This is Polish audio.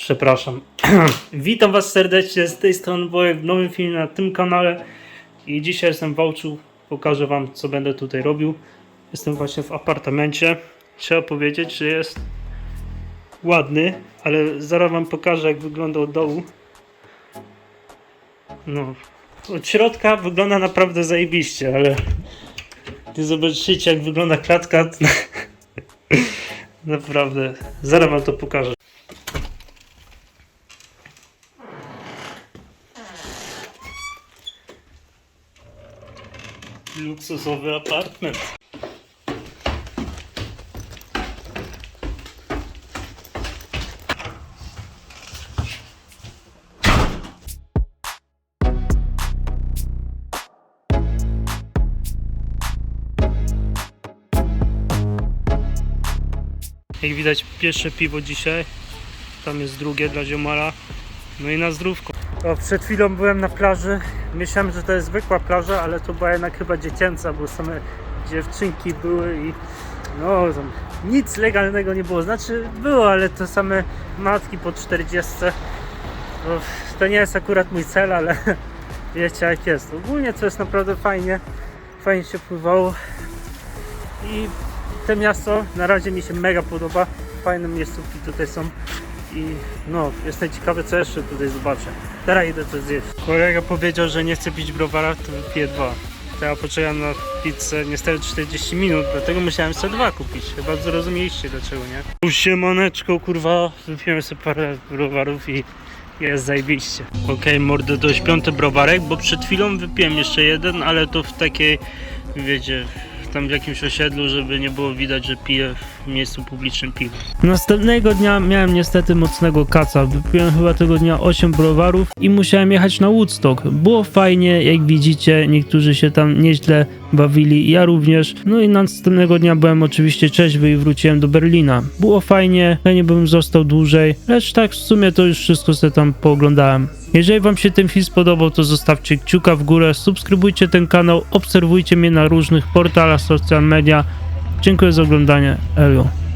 Przepraszam. Witam Was serdecznie z tej strony w nowym filmie na tym kanale. I dzisiaj jestem w. Pokażę Wam, co będę tutaj robił. Jestem właśnie w apartamencie. Trzeba powiedzieć, że jest ładny, ale zaraz Wam pokażę, jak wygląda od dołu. No, od środka wygląda naprawdę zajebiście, ale gdy zobaczycie, jak wygląda klatka, naprawdę, zaraz Wam to pokażę. Luksusowy apartment. Jak widać pierwsze piwo dzisiaj, tam jest drugie dla ziomala, no i na zdrówko. O, przed chwilą byłem na plaży, myślałem, że to jest zwykła plaża, ale to była jednak chyba dziecięca, bo same dziewczynki były i no nic legalnego nie było, znaczy było, ale to same matki po 40. No, to nie jest akurat mój cel, ale wiecie jak jest. Ogólnie to jest naprawdę fajnie, fajnie się pływało i to miasto na razie mi się mega podoba. Fajne miejscówki tutaj są. I no, jestem ciekawy co jeszcze tutaj zobaczę. Teraz idę coś zjeść. Kolega powiedział, że nie chce pić browara, to wypiję dwa. To ja poczekam na pizzę niestety 40 minut, dlatego musiałem sobie dwa kupić. Chyba zrozumieliście dlaczego, nie? Siemaneczko, kurwa, wypiłem sobie parę browarów i jest zajebiście. Okej, mordę, to już piąty browarek, bo przed chwilą wypiłem jeszcze jeden, ale to w takiej, wiecie, tam w jakimś osiedlu, żeby nie było widać, że piję w miejscu publicznym piwo. Następnego dnia miałem niestety mocnego kaca. Wypiłem chyba tego dnia 8 browarów i musiałem jechać na Woodstock. Było fajnie, jak widzicie, niektórzy się tam nieźle bawili, ja również. No i następnego dnia byłem oczywiście trzeźwy i wróciłem do Berlina. Było fajnie, chętnie bym został dłużej, lecz tak w sumie to już wszystko sobie tam pooglądałem. Jeżeli Wam się ten film spodobał, to zostawcie kciuka w górę, subskrybujcie ten kanał, obserwujcie mnie na różnych portalach social media. Dziękuję za oglądanie. Elio.